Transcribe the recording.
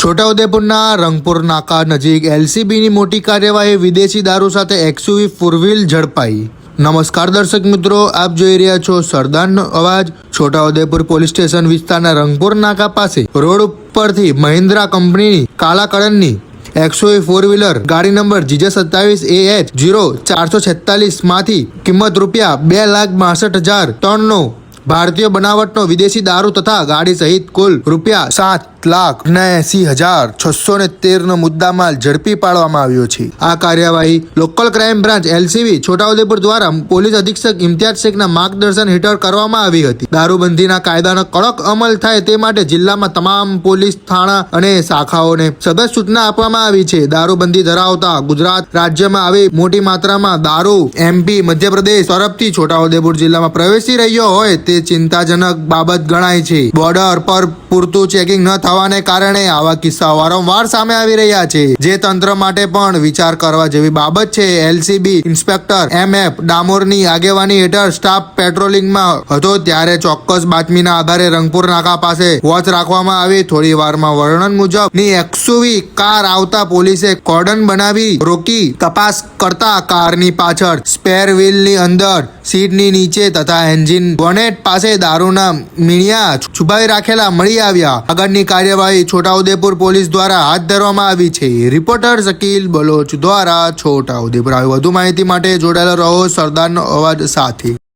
છોટાઉદેપુરના રંગપુર નાકા નજીક એલસીબીની મોટી કાર્યવાહી વિદેશી દારૂ સાથે એક્સયુવી ફોર વ્હીલ ઝડપાઈ. નમસ્કાર દર્શક મિત્રો, આપ જોઈ રહ્યા છો સરદારનો અવાજ. છોટાઉદેપુર પોલીસ સ્ટેશન વિસ્તારના રંગપુર નાકા પાસે. રોડ ઉપરથી મહિન્દ્રા કંપનીની કાળા કલરની એક્સોઈ ફોર વ્હીલર ગાડી નંબર જીજે સત્તાવીસ એ એચ જીરો ચારસો છેતાલીસમાંથી કિંમત રૂપિયા બે લાખ બાસઠ હજાર ત્રણનો ભારતીય બનાવટનો વિદેશી દારૂ તથા ગાડી સહિત કુલ રૂપિયા સાત લાખ એસી હજાર છસો ને તેરનો મુદ્દામાલ ઝડપી પાડવામાં આવ્યો છે. આ કાર્યવાહી local crime branch LCB Chhotaudepur દ્વારા પોલીસ અધિક્ષક ઇમ્તિયાઝ શેખના માર્ગદર્શન હેઠળ કરવામાં આવી હતી. દારૂબંધીના કાયદાનો કડક અમલ થાય તે માટે જિલ્લામાં તમામ પોલીસ, થાણા અને શાખાઓને સતત સૂચના આપવામાં આવી છે. દારૂબંધી ધરાવતા ગુજરાત રાજ્યમાં આવી મોટી માત્રામાં દારૂ એમપી મધ્યપ્રદેશ તરફથી છોટાઉદેપુર જિલ્લામાં પ્રવેશી રહ્યો હોય તે ચિંતાજનક બાબત ગણાય છે. બોર્ડર પર પૂરતું ચેકિંગ ન થવાને કારણે આવા કિસ્સાઓ વારંવાર સામે આવી રહ્યા છે. જે તંત્ર માટે પણ વિચાર કરવા જેવી બાબત છે. એલસીબી ઇન્સ્પેક્ટર એમ એફ ડામોરની આગેવાની હેઠળ સ્ટાફ પેટ્રોલિંગમાં હતો ત્યારે ચોક્કસ બાતમીના આધારે રંગપુર નાકા પાસે વોચ રાખવામાં આવી. થોડી વારમાં વર્ણન મુજબની એક્સુવી કાર આવતા પોલીસે કોર્ડન બનાવી રોકી. તપાસ કરતા કારની પાછળ સ્પેર વ્હીલની અંદર સીટની નીચે તથા એન્જિન બોનેટ પાસે દારૂના મીણિયા છુપાવી રાખેલા મળી આવ્યા. આગળની કાર્યવાહી છોટાઉદેપુર પોલીસ દ્વારા હાથ ધરવામાં આવી છે. રિપોર્ટર શકીલ બલોચ દ્વારા છોટાઉદેપુર. આવી વધુ માહિતી માટે જોડાયેલા રહો સરદારનો અવાજ સાથે.